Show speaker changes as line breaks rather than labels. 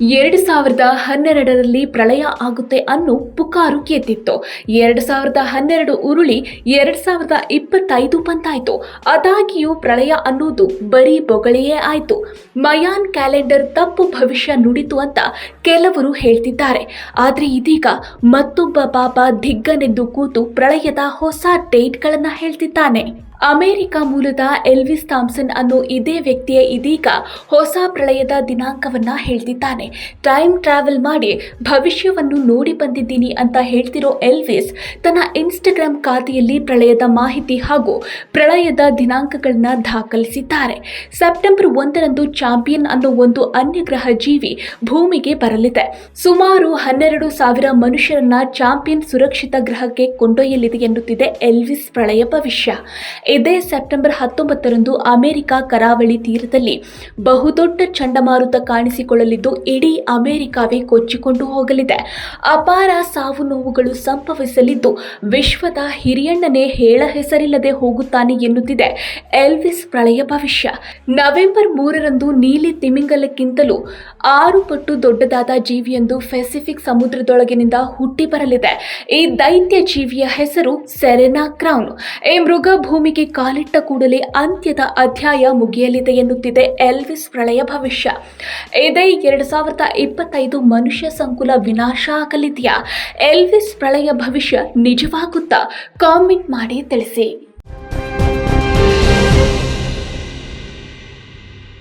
ಎರಡು ಸಾವಿರದ ಹನ್ನೆರಡರಲ್ಲಿ ಪ್ರಳಯ ಆಗುತ್ತೆ ಅನ್ನು ಪುಕಾರು ಕೆತ್ತಿತ್ತು ಎರಡು ಸಾವಿರದ ಹನ್ನೆರಡು ಉರುಳಿ ಎರಡು ಸಾವಿರದ ಇಪ್ಪತ್ತೈದು ಬಂತಾಯ್ತು ಅದಾಗಿಯೂ ಪ್ರಳಯ ಅನ್ನೋದು ಬರೀ ಬೊಗಳೆಯೇ ಆಯಿತು. ಮಯಾನ್ ಕ್ಯಾಲೆಂಡರ್ ತಪ್ಪು ಭವಿಷ್ಯ ನುಡಿತು ಅಂತ ಕೆಲವರು ಹೇಳ್ತಿದ್ದಾರೆ. ಆದ್ರೆ ಇದೀಗ ಮತ್ತೊಬ್ಬ ಬಾಬಾ ದಿಗ್ಗನೆದ್ದು ಕೂತು ಪ್ರಳಯದ ಹೊಸ ಡೇಟ್ಗಳನ್ನ ಹೇಳ್ತಿದ್ದಾನೆ. ಅಮೆರಿಕ ಮೂಲದ ಎಲ್ವಿಸ್ ಥಾಮ್ಸನ್ ಅನ್ನೋ ಇದೇ ವ್ಯಕ್ತಿಯೇ ಇದೀಗ ಹೊಸ ಪ್ರಳಯದ ದಿನಾಂಕವನ್ನ ಹೇಳ್ತಿದ್ದಾನೆ. ಟೈಮ್ ಟ್ರಾವೆಲ್ ಮಾಡಿ ಭವಿಷ್ಯವನ್ನು ನೋಡಿ ಬಂದಿದ್ದೀನಿ ಅಂತ ಹೇಳ್ತಿರೋ ಎಲ್ವಿಸ್ ತನ್ನ ಇನ್ಸ್ಟಾಗ್ರಾಮ್ ಖಾತೆಯಲ್ಲಿ ಪ್ರಳಯದ ಮಾಹಿತಿ ಹಾಗೂ ಪ್ರಳಯದ ದಿನಾಂಕಗಳನ್ನ ದಾಖಲಿಸಿದ್ದಾರೆ. ಸೆಪ್ಟೆಂಬರ್ ಒಂದರಂದು ಚಾಂಪಿಯನ್ ಅನ್ನೋ ಒಂದು ಅನ್ಯಗ್ರಹ ಜೀವಿ ಭೂಮಿಗೆ ಬರಲಿದೆ. ಸುಮಾರು ಹನ್ನೆರಡು ಸಾವಿರ ಮನುಷ್ಯರನ್ನ ಚಾಂಪಿಯನ್ ಸುರಕ್ಷಿತ ಗ್ರಹಕ್ಕೆ ಕೊಂಡೊಯ್ಯಲಿದೆ ಎನ್ನುತ್ತಿದೆ ಎಲ್ವಿಸ್ ಪ್ರಳಯ ಭವಿಷ್ಯ. ಇದೇ ಸೆಪ್ಟೆಂಬರ್ ಹತ್ತೊಂಬತ್ತರಂದು ಅಮೆರಿಕ ಕರಾವಳಿ ತೀರದಲ್ಲಿ ಬಹುದೊಡ್ಡ ಚಂಡಮಾರುತ ಕಾಣಿಸಿಕೊಳ್ಳಲಿದ್ದು, ಇಡೀ ಅಮೆರಿಕವೇ ಕೊಚ್ಚಿಕೊಂಡು ಹೋಗಲಿದೆ. ಅಪಾರ ಸಾವು ನೋವುಗಳು ಸಂಭವಿಸಲಿದ್ದು, ವಿಶ್ವದ ಹಿರಿಯಣ್ಣನೇ ಹೇಳ ಹೆಸರಿಲ್ಲದೆ ಹೋಗುತ್ತಾನೆ ಎನ್ನುತ್ತಿದೆ ಎಲ್ವಿಸ್ ಪ್ರಳಯ ಭವಿಷ್ಯ. ನವೆಂಬರ್ ಮೂರರಂದು ನೀಲಿ ತಿಮಿಂಗಲಕ್ಕಿಂತಲೂ ಆರು ಪಟ್ಟು ದೊಡ್ಡದಾದ ಜೀವಿಯೊಂದು ಪೆಸಿಫಿಕ್ ಸಮುದ್ರದೊಳಗಿನಿಂದ ಹುಟ್ಟಿ ಬರಲಿದೆ. ಈ ದೈತ್ಯ ಜೀವಿಯ ಹೆಸರು ಸೆರೆನಾ ಕ್ರೌನ್. ಈ ಮೃಗ ಭೂಮಿಗೆ ಕಾಲಿಟ್ಟ ಕೂಡಲೇ ಅಂತ್ಯದ ಅಧ್ಯಾಯ ಮುಗಿಯಲಿದೆ ಎನ್ನುತ್ತಿದೆ ಎಲ್ವಿಸ್ ಪ್ರಳಯ ಭವಿಷ್ಯ. ಇದೇ ಎರಡು ಸಾವಿರದ ಇಪ್ಪತ್ತೈದು ಮನುಷ್ಯ ಸಂಕುಲ ವಿನಾಶ ಆಗಲಿದೆಯಾ? ಎಲ್ವಿಸ್ ಪ್ರಳಯ ಭವಿಷ್ಯ ನಿಜವಾಗುತ್ತಾ? ಕಾಮೆಂಟ್ ಮಾಡಿ ತಿಳಿಸಿ.